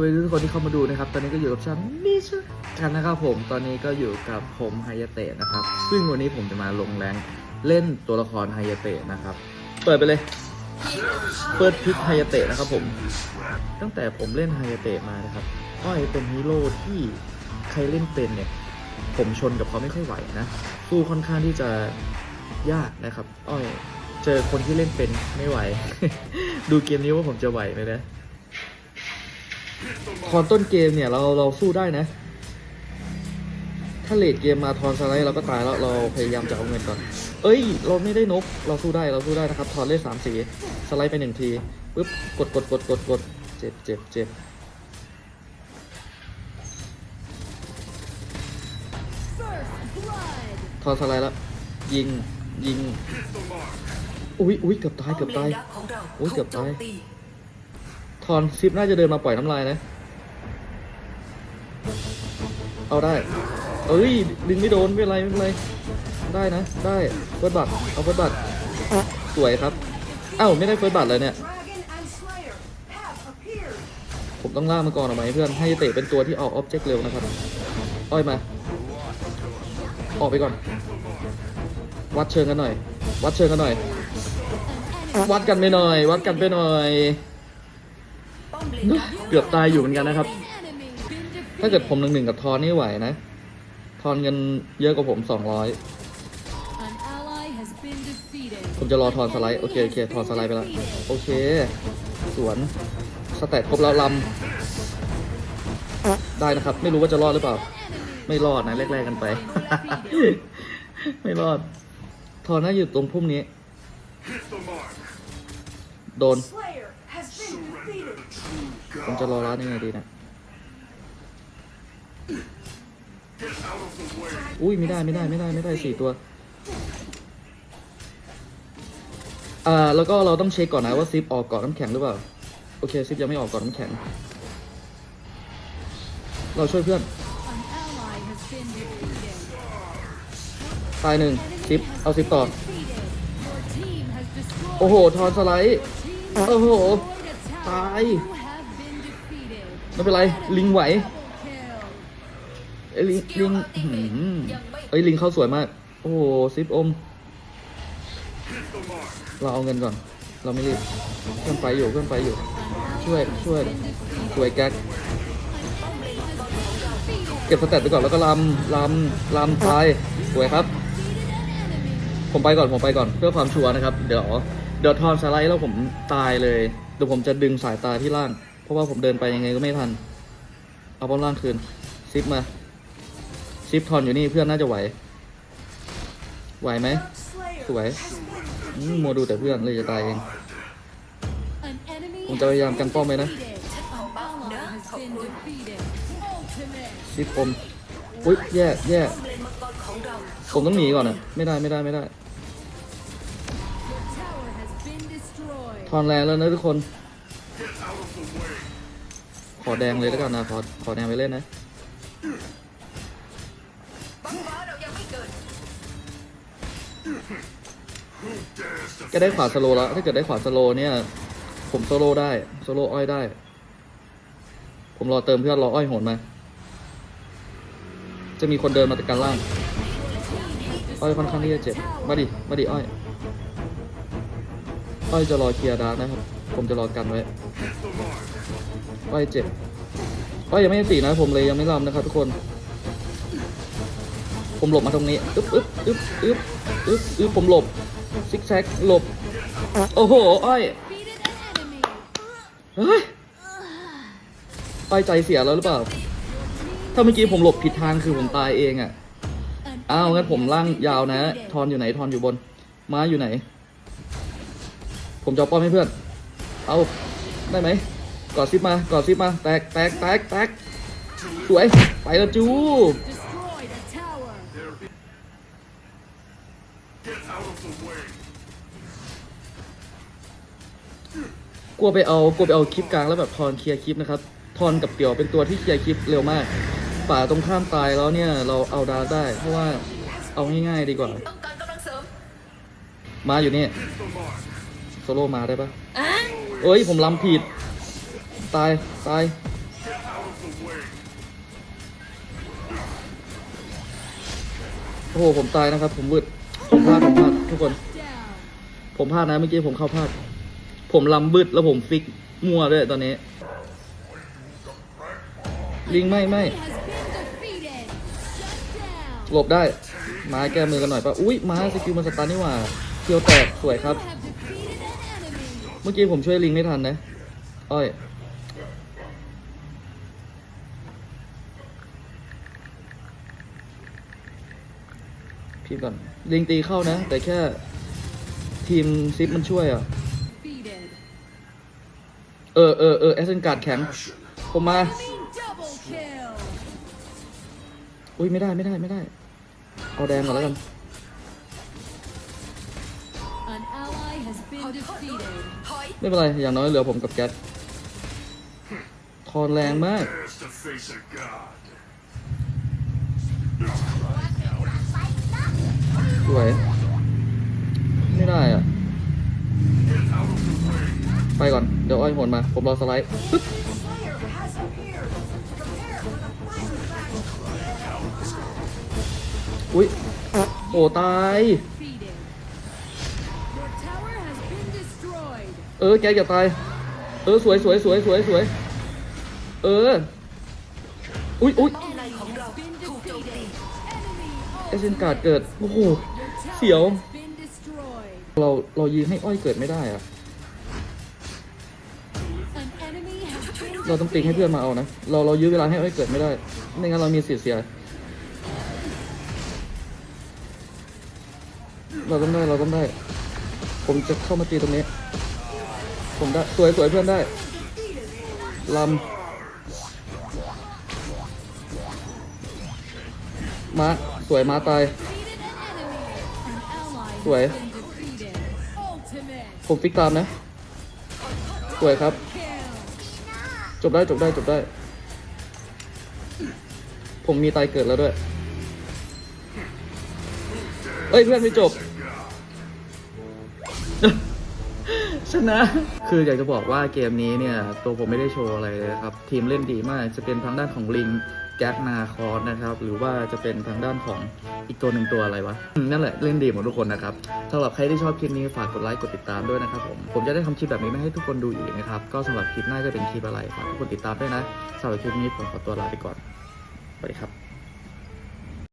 วัสดีทุกคนที่เข้ามาดูนะครับ ตอนนี้ก็อยู่กับฉันมิชกันนะครับผม ตอนนี้ก็อยู่กับผมไฮยาเตะนะครับ ซึ่งวันนี้ผมจะมาลงแรงเล่นตัวละครไฮยาเตะนะครับ เปิดไปเลย เปิดพิกไฮยาเตะนะครับผม ตั้งแต่ผมเล่นไฮยาเตะมานะครับอ้อยเป็นฮีโร่ที่ใครเล่นเป็นเนี่ย ผมชนกับเขาไม่ค่อยไหวนะ สู้ค่อนข้างที่จะยากนะครับ อ้อย เจอคนที่เล่นเป็นไม่ไหว ดูเกมนี้ว่าผมจะไหวไหมนะ ทอนต้นเกมเนี่ยเราเราสู้ได้นะ ถ้าเลดเกมมาทอนสไลด์เราก็ตายแล้วเราพยายามจะเอาเงินก่อน เอ้ย เราไม่ได้นกเราสู้ได้เราสู้ได้นะครับทอนเล่สามสีสไลด์ไปหนึ่งทีปุ๊บกดกดกดกดกดเจ็บเจ็บเจ็บทอนสไลด์แล้วยิงยิง อุ้ยอุ้ยเกือบตายเกือบตายโอ้ยเกือบตาย ทอนซิปน่าจะเดินมาปล่อยน้ำลายนะ เอาได้ เอ้ยดึงไม่โดนไม่เป็นไรไม่เป็นไร ได้นะ ได้เฟิร์สบัตรเอาเฟิร์สบัตรสวยครับ เอ้าไม่ได้เฟิร์สบัตรเลยเนี่ย ผมต้องล่ามาก่อนเอาไหมเพื่อนให้เตะเป็นตัวที่ออกออบเจกต์เร็วนะครับ อ้อยมา ออกไปก่อน วัดเชิงกันหน่อย วัดเชิงกันหน่อย วัดกันไปหน่อย วัดกันไปหน่อย เกือบตายอยู่เหมือนกันนะครับ ถ้าเกิดผมหนึ่งหนึ่งกับทอนนี่ไหวนะ ทอนเงินเยอะกว่าผมสองร้อยผมจะรอทอนสไลด์โอเคโอเคทอนสไลด์ไปแล้วโอเค สวนสแตทครบแล้วลำได้นะครับ ไม่รู้ว่าจะรอดหรือเปล่า ไม่รอดนะแรกๆกันไป ไม่รอด ทอนน่าอยู่ตรงพุ่มนี้ โดน ผมจะรอร้านยังไงดีนะอุ้ยไม่ได้ไม่ได้ไม่ได้ไม่ได้สี่ตัวอ่าแล้วก็เราต้องเช็คก่อนนะว่าซิปออกก่อนน้ำแข็งหรือเปล่าโอเคซิปยังไม่ออกก่อนน้ำแข็ง เราช่วยเพื่อนตายหนึ่งซิปเอาซิปต่อโอ้โห ทอนสไลด์ โอ้โห ตาย ไม่เป็นไร ลิงไหวเอ้ยลิงลิงอื้อหือเอ้ยลิงเข้าสวยมาก โอ้โหซิปอม เราเอาเงินก่อน เราไม่รีบเพื่อนไปอยู่เพื่อนไปอยู่ ช่วยช่วยสวยแก๊กเก็บสแตทไปก่อนแล้วก็ลำลำลำตายสวยครับ ผมไปก่อนผมไปก่อนเพื่อความชัวร์นะครับ เดี๋ยวเดี๋ยวทอนสไลด์แล้วผมตายเลยเดี๋ยวผมจะดึงสายตาที่ล่าง เพราะว่าผมเดินไปยังไงก็ไม่ทัน เอาป้อมล่างคืน ซิปมา ซิปทอนอยู่นี่เพื่อนน่าจะไหว ไหวไหมสวยมโมดูแต่เพื่อนเลยจะตายเองผมจะพยายามกันป้อมไว้นะซิปอมอุ้ยแย่แย่ผมต้องหนีก่อนอะ ไม่ได้ไม่ได้ไม่ได้ ทอนแรงแล้วนะทุกคน อแดงเลยแล้วกันนะขอขอแดงไปเล่นนะก็ได้ขวาสโลแล้วถ้าเกิดได้ขวาสโลเนี่ย ผมโซโลได้โซโลอ้อยได้ ผมรอเติมเพื่อนรออ้อยโหนมา จะมีคนเดินมาจากการล่าง อ้อยค่อนข้างที่จะเจ็บ มาดิ มาดิอ้อย อ้อยจะรอเคลียร์ดาร์กนะครับ ผมจะรอกันไว้ อ้อยเจ็บอ้อยยังไม่ตีนะผมเลยยังไม่รำนะครับทุกคน ผมหลบมาตรงนี้อึ๊บอึ๊บอึ๊บอึ๊บอึ๊บอึ๊บผมหลบซิกแซกหลบ โอ้โหอ้อยเฮ้ยอ้อยใจเสียแล้วหรือเปล่า ถ้าเมื่อกี้ผมหลบผิดทางคือผมตายเองอะ่ะอ้าวงั้นผมล่างยาวนะ ทอนอยู่ไหนทอนอยู่บน ม้าอยู่ไหน ผมจะป้อมให้เพื่อน เอาได้ไหม กอดซิปมากอดซิปมาแตกแตกแตกแตกสวยไปแล้วจูกลัวไปเอากลัวไปเอาคลิปกลางแล้วแบบทอนเคลียร์คลิปนะครับทอนกับเปี่ยวเป็นตัวที่เคลียร์คลิปเร็วมาก ป่าตรงข้ามตายแล้วเนี่ยเราเอาดาได้ เพราะว่าเอาง่ายๆดีกว่ามมาอยู่นี่โซโล่มาได้ปะเอ้ยผมล้ำผิด ตาย ตาย โอ้โห ผมตายนะครับ ผมวืดผมพลาด ผมพลาด ทุกคน ผมพลาดนะ เมื่อกี้ผมเข้าพลาด ผมลำบืดแล้วผมฟิก มั่วด้วยตอนนี้ ลิงไม่ไม่ หลบได้ มาแก้มือกันหน่อยปะอุ้ยมาสกิลมันสตาร์นี่หว่าเคียวแตก สวยครับ เมื่อกี้ผมช่วยลิงไม่ทันนะ อ้อย พี่ก่อนลิงตีเข้านะ แต่แค่ทีมซิปมันช่วยอะ เออเออเออแอสเซนการ์ดแข็ง ผมมา อุ้ยไม่ได้ไม่ได้ไม่ได้ เอาแดงก่อนแล้วกัน ไม่เป็นไร อย่างน้อยเหลือผมกับแก๊สทอนแรงมาก สวย ไม่ได้อะ ไปก่อน เดี๋ยวอ้อยหนมา ผมรอสไลด์อุ้ย โอ้ ตาย เออ แกอย่าตาย เออ สวยสวยสวยสวยสวย เออ อุ้ยอุ้ย เอเซนการ์ดเกิด โอ้โห เสียว เราเรายิงให้อ้อยเกิดไม่ได้อะเราต้องติ๊กให้เพื่อนมาเอานะ เราเรายื้อเวลาให้อ้อยเกิดไม่ได้ ไม่งั้นเรามีสิทธิ์เสีย เราต้องได้ เราต้องได้ ผมจะเข้ามาตีตรงนี้ ผมได้ สวยสวยเพื่อนได้ลำมา สวยมาตาย defeated an enemy. An ally has Sủi. been defeated. Ultimate ผมฟิกตามนะ สวยครับ kill. จบได้จบได้จบได้ ผมมีตายเกิดแล้วด้วย เอ้ยเพื่อนไม่จบ ชนะ คืออยากจะบอกว่าเกมนี้เนี่ย ตัวผมไม่ได้โชว์อะไรเลยนะครับ ทีมเล่นดีมาก จะเป็นทางด้านของลิง แจ็คนาคอสนะครับ หรือว่าจะเป็นทางด้านของอีกตัวหนึ่งตัวอะไรวะ นั่นแหละเล่นดีหมดทุกคนนะครับสำหรับใครที่ชอบคลิปนี้ฝากกดไลค์กดติดตามด้วยนะครับผมผมจะได้ทำคลิปแบบนี้มาให้ทุกคนดูอีกนะครับก็สำหรับคลิปหน้าจะเป็นคลิปอะไรฝากทุกคนติดตามด้วยนะสำหรับคลิปนี้ผมขอตัวลาไปก่อนสวัสดีครับ